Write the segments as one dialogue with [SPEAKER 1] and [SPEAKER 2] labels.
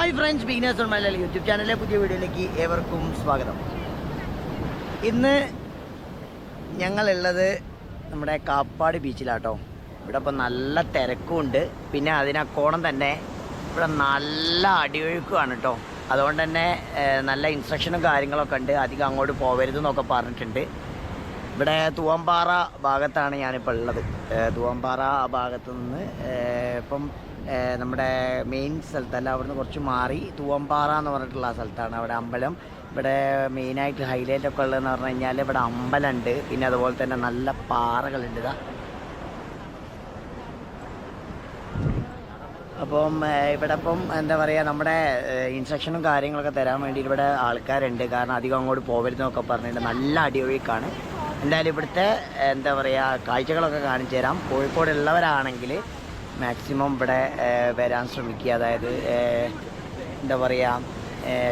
[SPEAKER 1] Hi friends beginners on Malayali YouTube ചാനലിലെ പുതിയ വീഡിയോയിലേക്ക് ഏവർക്കും സ്വാഗതം. ഇന്ന് ഞങ്ങളുള്ളത് നമ്മുടെ കാപ്പാട് ബീച്ചിലാട്ടോ. ഇവിടെ ഇപ്പം നല്ല തിരക്കുമുണ്ട്. പിന്നെ അതിനക്കോണം തന്നെ ഇവിടെ നല്ല അടിയൊഴുക്കുമാണ് കേട്ടോ അതുകൊണ്ട് തന്നെ നല്ല ഇൻസ്ട്രക്ഷനും കാര്യങ്ങളൊക്കെ ഉണ്ട്. അധികം അങ്ങോട്ട് പോകരുതെന്നൊക്കെ പറഞ്ഞിട്ടുണ്ട്. ഇവിടെ തൂവമ്പാറ ഭാഗത്താണ് ഞാനിപ്പോൾ ഉള്ളത്. തൂവമ്പാറ ആ ഭാഗത്ത് നിന്ന് ഇപ്പം നമ്മുടെ മെയിൻ സ്ഥലത്തല്ല അവിടുന്ന് കുറച്ച് മാറി തൂവമ്പാറ എന്ന് പറഞ്ഞിട്ടുള്ള സ്ഥലത്താണ്. അവിടെ അമ്പലം. ഇവിടെ മെയിനായിട്ട് ഹൈലൈറ്റ് ഒക്കെ ഉള്ളതെന്ന് പറഞ്ഞു കഴിഞ്ഞാൽ ഇവിടെ അമ്പലമുണ്ട്. പിന്നെ അതുപോലെ തന്നെ നല്ല പാറകളുണ്ട് ഇതാ. അപ്പം ഇവിടെ ഇപ്പം എന്താ പറയുക നമ്മുടെ ഇൻസ്ട്രക്ഷനും കാര്യങ്ങളൊക്കെ തരാൻ വേണ്ടി ഇവിടെ ആൾക്കാരുണ്ട്. കാരണം അധികം അങ്ങോട്ട് പോകരുതെന്നൊക്കെ പറഞ്ഞിട്ട് നല്ല അടിയൊഴുക്കാണ്. എന്തായാലും ഇവിടുത്തെ എന്താ പറയുക കാഴ്ചകളൊക്കെ കാണിച്ചു തരാം കോഴിക്കോടുള്ളവരാണെങ്കിൽ മാക്സിമം ഇവിടെ വരാൻ ശ്രമിക്കുക. അതായത് എന്താ പറയുക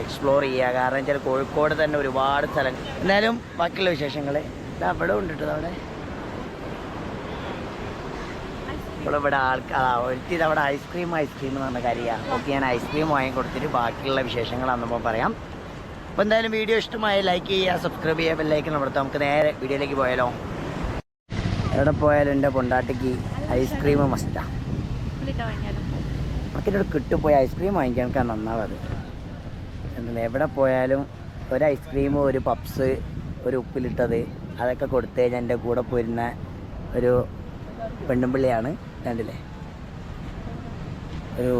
[SPEAKER 1] എക്സ്പ്ലോർ ചെയ്യുക. കാരണം വെച്ചാൽ കോഴിക്കോട് തന്നെ ഒരുപാട് സ്ഥലം. എന്നാലും ബാക്കിയുള്ള വിശേഷങ്ങൾ. ഇതാ അവിടെ ഉണ്ട് കേട്ടോ അവിടെ. ഇവിടെ ഇവിടെ ആൾക്കാർ ഒരുത്തിത് അവിടെ ഐസ്ക്രീം ഐസ്ക്രീം എന്ന് പറഞ്ഞ കാര്യമാണ് ഓക്കെ ഞാൻ ഐസ്ക്രീം വാങ്ങി കൊടുത്തിട്ട് ബാക്കിയുള്ള വിശേഷങ്ങൾ അന്നപ്പോൾ പറയാം. അപ്പോൾ എന്തായാലും വീഡിയോ ഇഷ്ടമായി ലൈക്ക് ചെയ്യുക സബ്സ്ക്രൈബ് ചെയ്യുക ബെല്ലൈക്കൻ അമർത്താം നമുക്ക് നേരെ വീഡിയോയിലേക്ക് പോയാലോ. എവിടെ പോയാലും എന്റെ പൊണ്ടാട്ടിക്ക് ഐസ്ക്രീം മസ്റ്റാണ് നമുക്കിവിടെ കിട്ടുപോയി ഐസ്ക്രീം വാങ്ങിക്കാൻ നന്നാവത്. എന്താ എവിടെ പോയാലും ഒരു ഐസ്ക്രീം ഒരു പപ്സ് ഒരു ഉപ്പിലിട്ടത് അതൊക്കെ കൊടുത്തു കഴിഞ്ഞാൽ എന്റെ കൂടെ പോരുന്ന ഒരു പെണ്ണുമ്പിള്ളിയാണ് കണ്ടില്ലേ ഒരു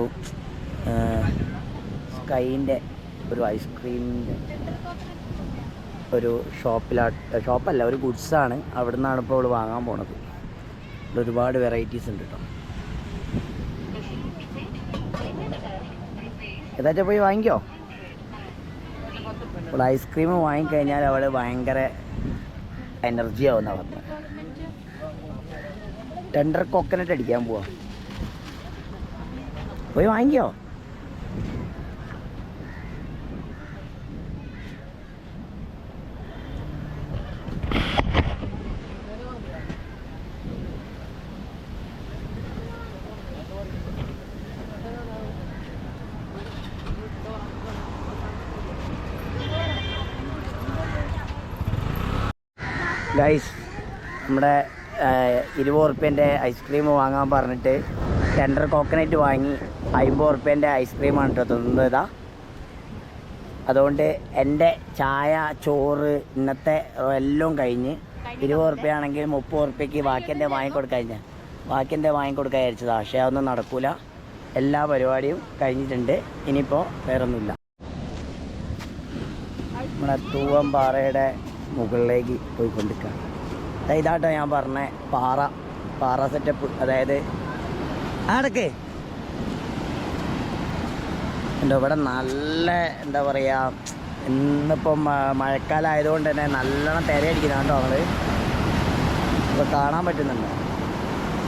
[SPEAKER 1] സ്കൈന്റെ ഒരു ഐസ്ക്രീമിന്റെ ഒരു ഷോപ്പിലാട്ട് ഷോപ്പല്ല ഒരു ഗുഡ്സാണ് അവിടെ നിന്നാണ് ഇപ്പോൾ അവൾ വാങ്ങാൻ പോണത്. ഒരുപാട് വെറൈറ്റീസ് ഉണ്ട് കേട്ടോ ഏതാച്ചാ പോയി വാങ്ങിക്കോ. അപ്പോൾ ഐസ്ക്രീം വാങ്ങിക്കഴിഞ്ഞാൽ അവൾ ഭയങ്കര എനർജി ആവുന്ന പറഞ്ഞത് ടെൻഡർ കൊക്കനട്ട് അടിക്കാൻ പോവാ. പോയി വാങ്ങിക്കോ. ഗൈസ് നമ്മുടെ ഇരുപത് ഉറുപ്പ്യന്റെ ഐസ്ക്രീം വാങ്ങാൻ പറഞ്ഞിട്ട് ടെൻഡർ കോക്കനറ്റ് വാങ്ങി അമ്പത് ഉറുപ്പ്യന്റെ ഐസ്ക്രീമാണ് കേട്ടോ തിന്നത്. ഇതാ അതുകൊണ്ട് എന്റെ ചായ ചോറ് ഇന്നത്തെ എല്ലാം കഴിഞ്ഞ് ഇരുപത് ഉറുപ്പ്യ ആണെങ്കിൽ മുപ്പത് ഉറുപ്പ്യക്ക് ബാക്കി എന്റെ വാങ്ങിക്കൊടുക്കാൻ ഞാൻ ബാക്കി എന്റെ വാങ്ങിക്കൊടുക്കാൻ വിചാരിച്ചതാണ് പക്ഷേ അതൊന്നും നടക്കൂല. എല്ലാ പരിപാടിയും കഴിഞ്ഞിട്ടുണ്ട്. ഇനിയിപ്പോൾ വേറൊന്നുമില്ല. നമ്മുടെ തൂവമ്പാറയുടെ മുകളിലേക്ക് പോയിക്കൊണ്ടിരിക്കുകയാണ് അതായത് ഇതാട്ടോ ഞാൻ പറഞ്ഞ പാറ പാറ സെറ്റപ്പ് അതായത് ആടൊക്കെ. എന്താ ഇവിടെ നല്ല എന്താ പറയുക ഇന്നിപ്പം മഴക്കാലം ആയതുകൊണ്ട് തന്നെ നല്ലോണം തിരയടിക്കുന്ന കേട്ടോ നമ്മൾ. ഇപ്പോൾ കാണാൻ പറ്റുന്നുണ്ട്.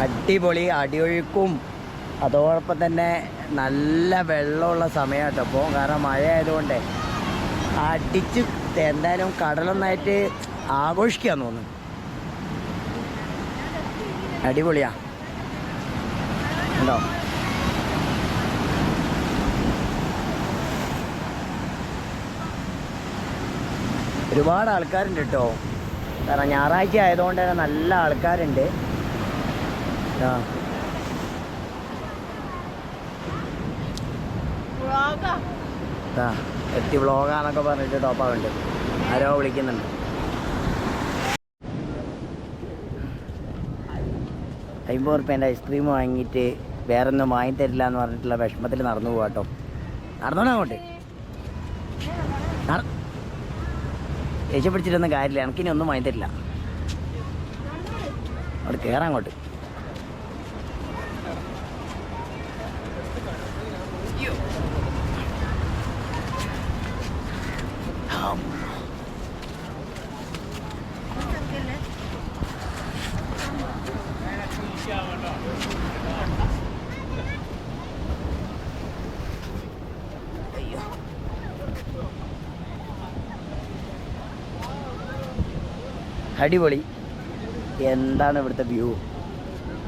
[SPEAKER 1] അടിപൊളി അടിയൊഴുക്കും. അതോടൊപ്പം തന്നെ നല്ല വെള്ളമുള്ള സമയമാട്ടോ ഇപ്പോൾ കാരണം മഴ ആയതുകൊണ്ട് അടിച്ച് എന്തായാലും കടലൊന്നായിട്ട് ആഘോഷിക്കാൻ തോന്നുന്നു. അടിപൊളിയാ. ഉണ്ടോ ഒരുപാട് ആൾക്കാരുണ്ട് കേട്ടോ കാരണം ഞായറാഴ്ച ആയതുകൊണ്ട് തന്നെ നല്ല ആൾക്കാരുണ്ട്. ആ. ആ എത്തി വ്ളോഗാന്നൊക്കെ പറഞ്ഞിട്ട് ടോപ്പാവുണ്ട് ആരോ വിളിക്കുന്നുണ്ട്. അമ്പത് റുപ്യേന്റെ ഐസ്ക്രീം വാങ്ങിയിട്ട് വേറെ ഒന്നും വാങ്ങി തരില്ല എന്ന് പറഞ്ഞിട്ടുള്ള വിഷമത്തിൽ നടന്നു പോവാട്ടോ നടന്നോണം അങ്ങോട്ട് രക്ഷപ്പെടിച്ചിട്ടൊന്നും കാര്യമില്ല. എനിക്കിനി ഒന്നും വാങ്ങി തരില്ല അവിടെ കയറാം അങ്ങോട്ട്. അടിപൊളി. എന്താണ് ഇവിടുത്തെ വ്യൂ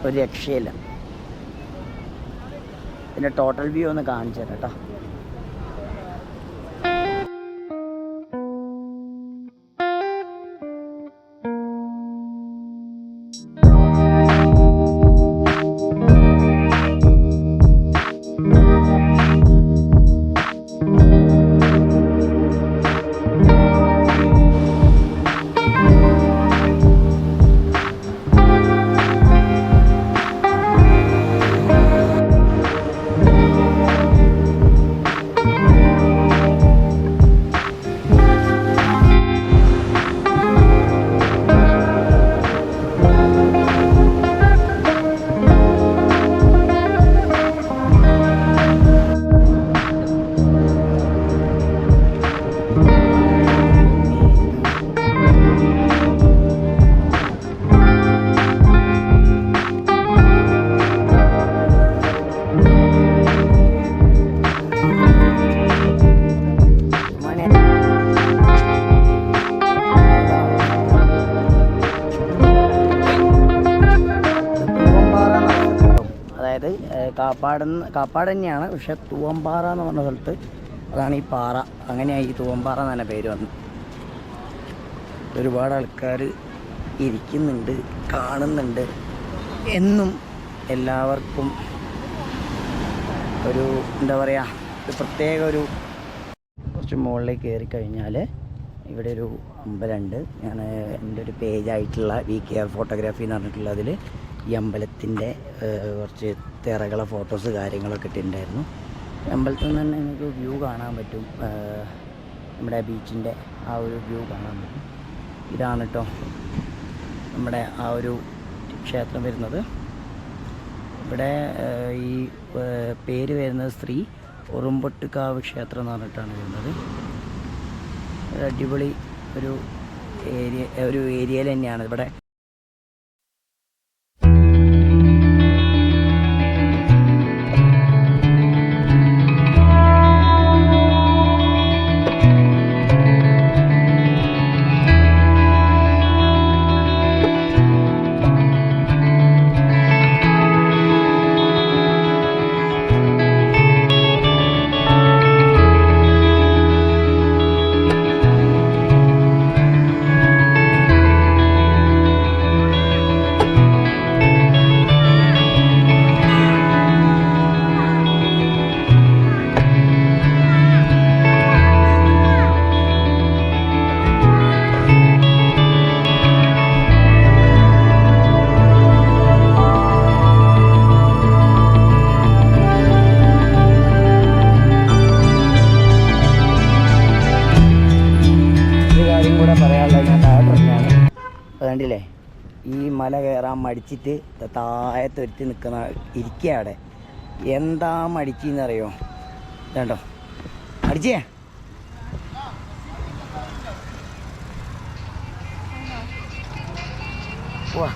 [SPEAKER 1] ഒരു രക്ഷയില്ല. പിന്നെ ടോട്ടൽ വ്യൂ ഒന്ന് കാണിച്ചു തരാം കേട്ടോ. അതായത് കാപ്പാട് കാപ്പാട് തന്നെയാണ്. പക്ഷേ തൂവമ്പാറ എന്ന് പറഞ്ഞ സ്ഥലത്ത് അതാണ് ഈ പാറ. അങ്ങനെയാണ് ഈ തൂവമ്പാറ എന്ന് തന്നെ പേര് വന്നു ഒരുപാട് ആൾക്കാർ ഇരിക്കുന്നുണ്ട് കാണുന്നുണ്ട്. എന്നും എല്ലാവർക്കും ഒരു എന്താ പറയുക ഒരു പ്രത്യേക ഒരു കുറച്ച് മുകളിലേക്ക് കയറി കഴിഞ്ഞാൽ ഇവിടെ ഒരു അമ്പലമുണ്ട്. ഞാൻ എന്റെ ഒരു പേജായിട്ടുള്ള വി കെ ആർ ഫോട്ടോഗ്രാഫി എന്ന് പറഞ്ഞിട്ടുള്ള അതിൽ ഈ അമ്പലത്തിന്റെ കുറച്ച് തിറകളെ ഫോട്ടോസ് കാര്യങ്ങളൊക്കെ ഇട്ടിട്ടുണ്ടായിരുന്നു. അമ്പലത്തിൽ നിന്ന് തന്നെ നിങ്ങൾക്ക് വ്യൂ കാണാൻ പറ്റും. നമ്മുടെ ബീച്ചിന്റെ ആ ഒരു വ്യൂ കാണാൻ പറ്റും. ഇതാണ് കേട്ടോ നമ്മുടെ ആ ഒരു ക്ഷേത്രം വരുന്നത്. ഇവിടെ ഈ പേര് വരുന്നത് സ്ത്രീ ഉറുമ്പൊട്ടുകാവ് ക്ഷേത്രം എന്ന് പറഞ്ഞിട്ടാണ് വരുന്നത്. അടിപൊളി ഒരു ഏരിയ ഒരു ഏരിയയിൽ തന്നെയാണ്. ഇവിടെ അതുകൊണ്ടില്ലേ ഈ മല കയറാൻ മടിച്ചിട്ട് താഴത്തൊരുത്തി നിൽക്കുന്ന ഇരിക്കുക അവിടെ. എന്താ മടിച്ചെന്നറിയോ? കണ്ടോ മടിച്ചേ? വാ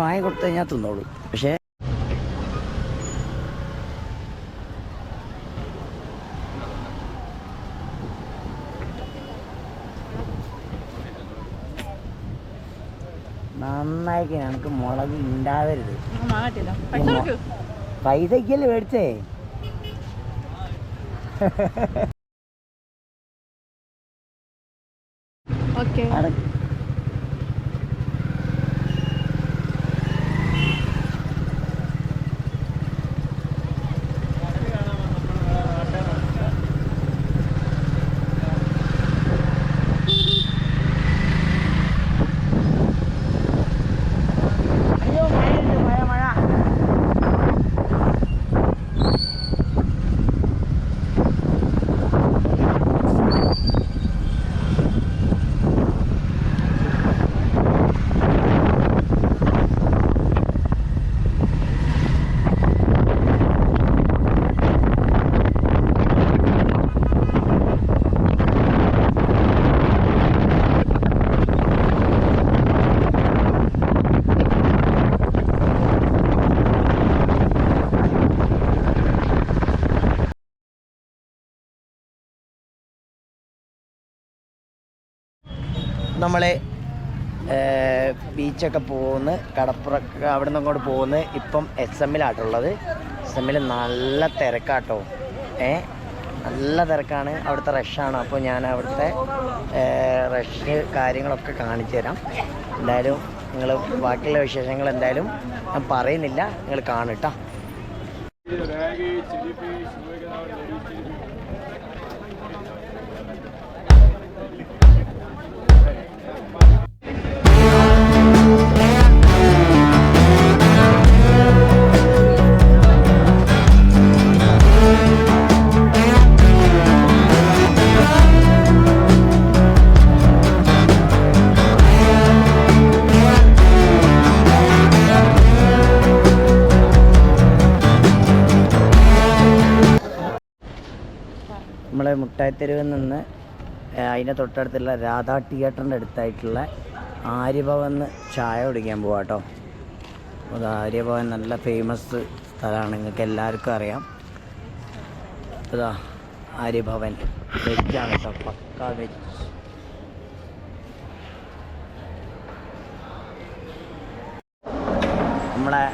[SPEAKER 1] വായ കൊടുത്തു കഴിഞ്ഞാൽ തിന്നോളൂ. പക്ഷേ നന്നായിട്ട് നമുക്ക് മുളക് ഉണ്ടാവരുത്
[SPEAKER 2] മാറ്റില്ല പൈസ കൊടുക്കൂ.
[SPEAKER 1] പൈസക്കല്ലേ മേടിച്ചേ?
[SPEAKER 2] ഓക്കെ
[SPEAKER 1] അട- അയ്യോ, മഴയുണ്ട്, മഴ, മഴ. നമ്മൾ ബീച്ചൊക്കെ പോകുന്ന കടപ്പുറ അവിടെ നിന്ന് അങ്ങോട്ട് പോകുന്ന. ഇപ്പം എസ് എമ്മിലാട്ടുള്ളത് എസ് എമ്മിൽ നല്ല തിരക്കാട്ടോ. ഏ നല്ല തിരക്കാണ്. അവിടുത്തെ റഷാണ് അപ്പോൾ ഞാൻ അവിടുത്തെ റഷ് കാര്യങ്ങളൊക്കെ കാണിച്ചു തരാം. എന്തായാലും നിങ്ങൾ ബാക്കിയുള്ള വിശേഷങ്ങൾ എന്തായാലും ഞാൻ പറയുന്നില്ല. നിങ്ങൾ കാണുട്ടോ. മുട്ടായിത്തെരുവിൽ നിന്ന് അതിന്റെ തൊട്ടടുത്തുള്ള രാധാ തിയേറ്ററിന്റെ അടുത്തായിട്ടുള്ള ആര്യഭവന്ന് ചായ കുടിക്കാൻ പോവാം കേട്ടോ അത് ആര്യഭവൻ നല്ല ഫേമസ് സ്ഥലമാണ് നിങ്ങൾക്ക് എല്ലാവർക്കും അറിയാം. ഇതാ ആര്യഭവൻ. വെജാണ് കേട്ടോ പക്ക വെജ്. നമ്മളെ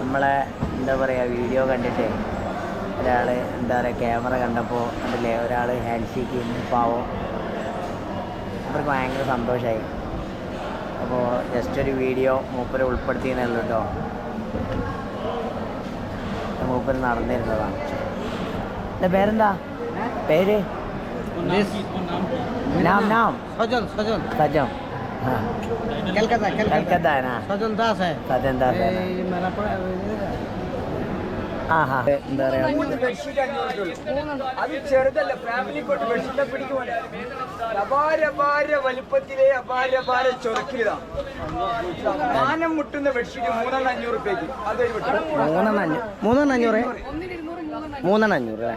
[SPEAKER 1] നമ്മളെ എന്താ പറയുക വീഡിയോ കണ്ടിട്ട് ഒരാൾ എന്താ പറയുക ക്യാമറ കണ്ടപ്പോൾ കണ്ടില്ലേ ഒരാൾ ഹാൻഡ് ഷേക്ക് ചെയ്യുന്നു പാവം അവർക്ക് ഭയങ്കര സന്തോഷമായി അപ്പോൾ ജസ്റ്റ് ഒരു വീഡിയോ മൂപ്പരെ ഉൾപ്പെടുത്തിയെന്നുള്ളൂ കേട്ടോ മൂപ്പര് നടന്നിരുന്നതാണ് എൻ്റെ പേരെന്താ പേര് नाम नाम
[SPEAKER 3] सजन सजन
[SPEAKER 1] सजम हाँ
[SPEAKER 3] कलकत्ता
[SPEAKER 1] कलकत्ता है ना
[SPEAKER 3] सजन दास है
[SPEAKER 1] सजन दास है ना
[SPEAKER 3] ये मेरा पड़ा
[SPEAKER 1] ആ ഹാ എന്താ പറയാ?
[SPEAKER 4] അത് ചെറുതല്ല ഫാമിലി കോട്ട് ബെഡ്ഷീറ്റ് പിടിക്കുമോ അപാര അപാര വലിപ്പത്തിലെ അപാര അപാര ചൊറുക്കിയതാ മാനം മുട്ടുന്ന ബെഡ്ഷീറ്റ് മൂന്നെണ്ണം അഞ്ഞൂറ് റുപ്യക്ക്
[SPEAKER 1] മൂന്നെണ്ണം അഞ്ഞൂറ് മൂന്നെണ്ണം അഞ്ഞൂറ്? മൂന്നെണ്ണം അഞ്ഞൂറ് അല്ലേ?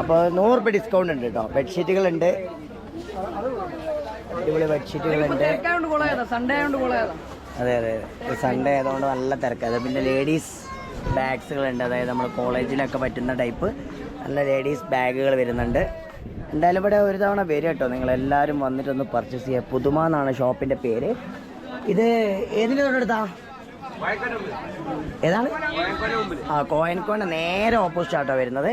[SPEAKER 1] അപ്പോൾ നൂറ് രൂപ ഡിസ്കൗണ്ട് ഉണ്ട് കേട്ടോ. ബെഡ്ഷീറ്റുകളുണ്ട് അടിപൊളി ബെഡ്ഷീറ്റുകളുണ്ട്
[SPEAKER 2] സൺഡേ ആയതുകൊണ്ട് കൊളയതാ.
[SPEAKER 1] അതെ അതെ സൺഡേ ആയതുകൊണ്ട് നല്ല തിരക്കാണ് പിന്നെ ലേഡീസ് ബാഗ്സുകളുണ്ട് അതായത് നമ്മൾ കോളേജിലൊക്കെ പറ്റുന്ന ടൈപ്പ് നല്ല ലേഡീസ് ബാഗുകൾ വരുന്നുണ്ട്. എന്തായാലും ഇവിടെ ഒരു തവണ വരും കേട്ടോ. നിങ്ങൾ എല്ലാവരും വന്നിട്ടൊന്ന് പർച്ചേസ് ചെയ്യുക പുതുമ എന്നാണ് ഷോപ്പിന്റെ പേര്. ഇത് ഏതിന്റെ തൊട്ടടുത്താ ഏതാണ്? ആ കോയൻകോണ് നേരെ ഓപ്പോസിറ്റ് ആട്ടോ വരുന്നത്.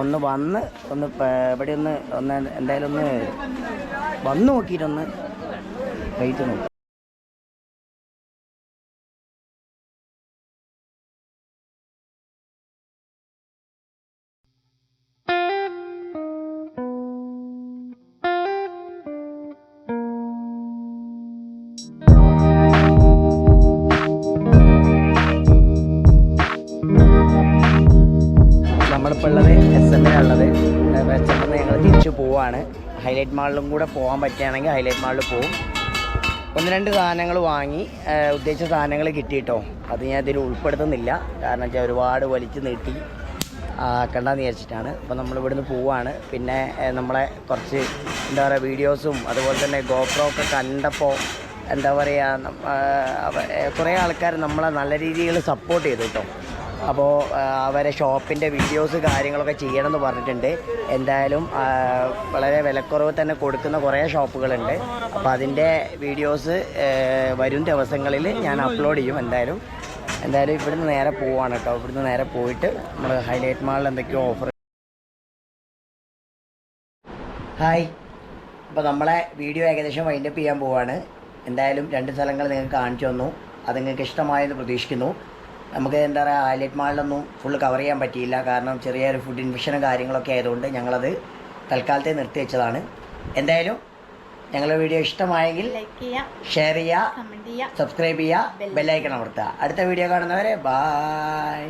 [SPEAKER 1] ഒന്ന് വന്ന് ഒന്ന് ഇവിടെ ഒന്ന് ഒന്ന് എന്തായാലും ഒന്ന് വന്ന് നോക്കിയിട്ടൊന്ന് റേറ്റ് നോക്കി. ഹൈലൈറ്റ് മാളിലും കൂടെ പോകാൻ പറ്റുകയാണെങ്കിൽ ഹൈലൈറ്റ് മാളിൽ പോകും ഒന്ന് രണ്ട് സാധനങ്ങൾ വാങ്ങി ഉദ്ദേശിച്ച സാധനങ്ങൾ കിട്ടിയിട്ടോ. അത് ഞാൻ ഇതിൽ ഉൾപ്പെടുത്തുന്നില്ല. കാരണം വെച്ചാൽ ഒരുപാട് വലിച്ചു നീട്ടി ആക്കണ്ടെന്ന് വിചാരിച്ചിട്ടാണ്. അപ്പോൾ നമ്മൾ ഇവിടുന്ന് പോവാണ്. പിന്നെ നമ്മളെ കുറച്ച് എന്താ പറയുക വീഡിയോസും അതുപോലെ തന്നെ ഗോപ്രോ ഒക്കെ കണ്ടപ്പോൾ എന്താ പറയുക കുറേ ആൾക്കാർ നമ്മളെ നല്ല രീതിയിൽ സപ്പോർട്ട് ചെയ്തു കേട്ടോ. അപ്പോൾ അവരെ ഷോപ്പിന്റെ വീഡിയോസ് കാര്യങ്ങളൊക്കെ ചെയ്യണമെന്ന് പറഞ്ഞിട്ടുണ്ട്. എന്തായാലും വളരെ വിലക്കുറവ് തന്നെ കൊടുക്കുന്ന കുറേ ഷോപ്പുകളുണ്ട്. അപ്പോൾ അതിന്റെ വീഡിയോസ് വരും ദിവസങ്ങളിൽ ഞാൻ അപ്ലോഡ് ചെയ്യും എന്തായാലും. എന്തായാലും ഇവിടുന്ന് നേരെ പോവാണ് കേട്ടോ. ഇവിടുന്ന് നേരെ പോയിട്ട് നമ്മൾ ഹൈലൈറ്റ് മാളിൽ എന്തൊക്കെയോ ഓഫർ ഹായ്. അപ്പോൾ നമ്മളെ വീഡിയോ ഏകദേശം വൈൻഡപ്പ് ചെയ്യാൻ പോവാണ്. എന്തായാലും രണ്ട് സ്ഥലങ്ങൾ നിങ്ങൾക്ക് കാണിച്ചു തന്നു. അത് നിങ്ങൾക്ക് ഇഷ്ടമായെന്ന് പ്രതീക്ഷിക്കുന്നു. നമുക്ക് എന്താ പറയുക ഹൈലൈറ്റ് മാളിലൊന്നും ഫുള്ള് കവർ ചെയ്യാൻ പറ്റിയില്ല. കാരണം ചെറിയൊരു ഫുഡ് ഇൻഫെക്ഷനും കാര്യങ്ങളൊക്കെ ആയതുകൊണ്ട് ഞങ്ങളത് തൽക്കാലത്തെ നിർത്തി വെച്ചതാണ്. എന്തായാലും ഞങ്ങളുടെ വീഡിയോ ഇഷ്ടമായെങ്കിൽ
[SPEAKER 2] ലൈക്ക് ചെയ്യുക
[SPEAKER 1] ഷെയർ ചെയ്യുക സബ്സ്ക്രൈബ് ചെയ്യുക ബെല്ലൈക്കൺ അമർത്തുക. അടുത്ത വീഡിയോ കാണുന്നവരെ ബായ്